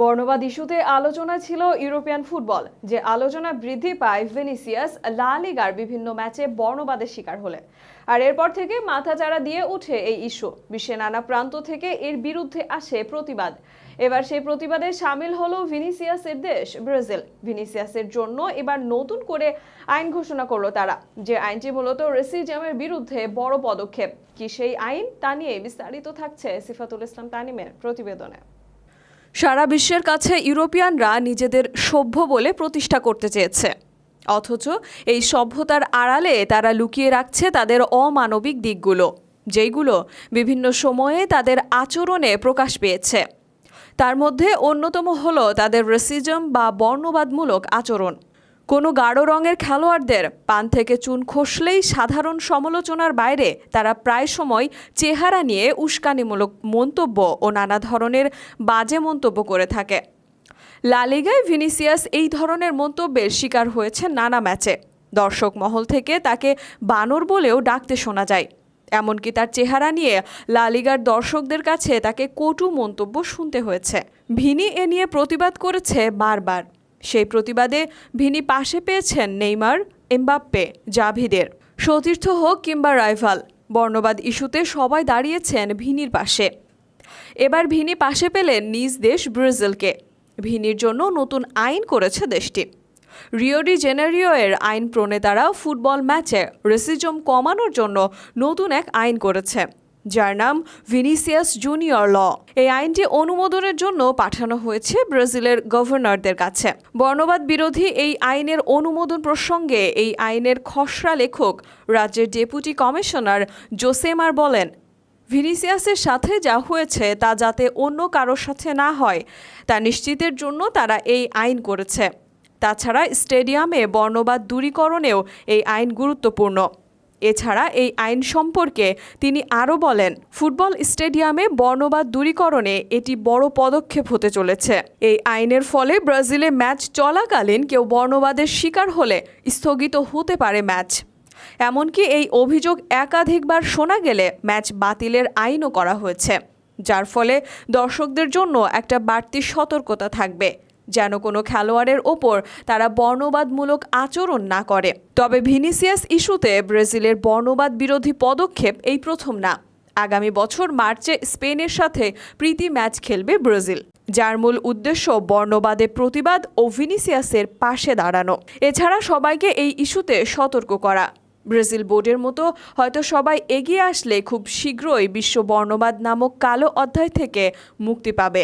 বর্ণবাদ ইস্যুতে আলোচনা ছিল ইউরোপিয়ান ফুটবল, যে আলোচনা বৃদ্ধি পায় ভেনিসিয়াস, লা লিগার বিভিন্ন ম্যাচে বর্ণবাদের শিকার হলে। আর এরপর থেকে মাথাচাড়া দিয়ে উঠে এই ইস্যু। বিশ্বের নানা প্রান্ত থেকে এর বিরুদ্ধে আসে প্রতিবাদ। এবার সেই প্রতিবাদে সামিল হলো ভিনিসিয়াসের দেশ, ব্রাজিল। ভিনিসিয়াসের জন্য এবার নতুন করে আইন ঘোষণা করল তারা, যে আইনটি মূলত রেসিজমের বিরুদ্ধে বড় পদক্ষেপ। কি সেই আইন? তা নিয়ে বিস্তারিত থাকছে সিফাতুল ইসলাম তানিমের প্রতিবেদনে। সারা বিশ্বের কাছে ইউরোপিয়ানরা নিজেদের সভ্য বলে প্রতিষ্ঠা করতে চেয়েছে। অথচ এই সভ্যতার আড়ালে তারা লুকিয়ে রাখছে তাদের অমানবিক দিকগুলো, যেইগুলো বিভিন্ন সময়ে তাদের আচরণে প্রকাশ পেয়েছে। তার মধ্যে অন্যতম হল তাদের রেসিজম বা বর্ণবাদমূলক আচরণ। কোনো গাঢ় রঙের খেলোয়াড়দের পান থেকে চুন খসলেই সাধারণ সমালোচনার বাইরে তারা প্রায় সময় চেহারা নিয়ে উস্কানিমূলক মন্তব্য ও নানা ধরনের বাজে মন্তব্য করে থাকে। লালিগায় ভিনিসিয়াস এই ধরনের মন্তব্যের শিকার হয়েছে নানা ম্যাচে। দর্শক মহল থেকে তাকে বানর বলেও ডাকতে শোনা যায়। এমনকি তার চেহারা নিয়ে লালিগার দর্শকদের কাছে তাকে কটু মন্তব্য শুনতে হয়েছে। ভিনি এ নিয়ে প্রতিবাদ করেছে বারবার। সেই প্রতিবাদে ভিনি পাশে পেয়েছেন নেইমার, এমবাপ্পে, জাভিদের। সতীর্থ হোক কিংবা রাইভাল, বর্ণবাদ ইস্যুতে সবাই দাঁড়িয়েছেন ভিনির পাশে। এবার ভিনি পাশে পেলেন নিজ দেশ ব্রাজিলকে। ভিনির জন্য নতুন আইন করেছে দেশটি। রিও ডি জেনেরিও এর আইন প্রণেতারা ফুটবল ম্যাচে রেসিজম কমানোর জন্য নতুন এক আইন করেছে। যার নাম ভিনিসিয়াস জুনিয়র ল। এই আইনটি অনুমোদনের জন্য পাঠানো হয়েছে ব্রাজিলের গভর্নরদের কাছে। বর্ণবাদ বিরোধী এই আইনের অনুমোদন প্রসঙ্গে এই আইনের খসড়া লেখক রাজ্যের ডেপুটি কমিশনার জোসেমার বলেন, ভিনিসিয়াসের সাথে যা হয়েছে তা যাতে অন্য কারোর সাথে না হয়, তা নিশ্চিতের জন্য তারা এই আইন করেছে। তাছাড়া স্টেডিয়ামে বর্ণবাদ দূরীকরণেও এই আইন গুরুত্বপূর্ণ। এছাড়া এই আইন সম্পর্কে তিনি আরও বলেন, ফুটবল স্টেডিয়ামে বর্ণবাদ দূরীকরণে এটি বড় পদক্ষেপ হতে চলেছে। এই আইনের ফলে ব্রাজিলে ম্যাচ চলাকালীন কেউ বর্ণবাদের শিকার হলে স্থগিত হতে পারে ম্যাচ। এমনকি এই অভিযোগ একাধিকবার শোনা গেলে ম্যাচ বাতিলের আইনও করা হয়েছে, যার ফলে দর্শকদের জন্য একটা বাড়তি সতর্কতা থাকবে। যেন কোনো খেলোয়াড়ের ওপর তারা বর্ণবাদমূলক আচরণ না করে। তবে ভিনিসিয়াস ইস্যুতে ব্রাজিলের বর্ণবাদ বিরোধী পদক্ষেপ এই প্রথম না। আগামী বছর মার্চে স্পেনের সাথে প্রীতি ম্যাচ খেলবে ব্রাজিল, যার মূল উদ্দেশ্য বর্ণবাদে প্রতিবাদ ও ভিনিসিয়াসের পাশে দাঁড়ানো। এছাড়া সবাইকে এই ইস্যুতে সতর্ক করা। ব্রাজিল বোর্ডের মতো হয়তো সবাই এগিয়ে আসলে খুব শীঘ্রই বিশ্ব বর্ণবাদ নামক কালো অধ্যায় থেকে মুক্তি পাবে।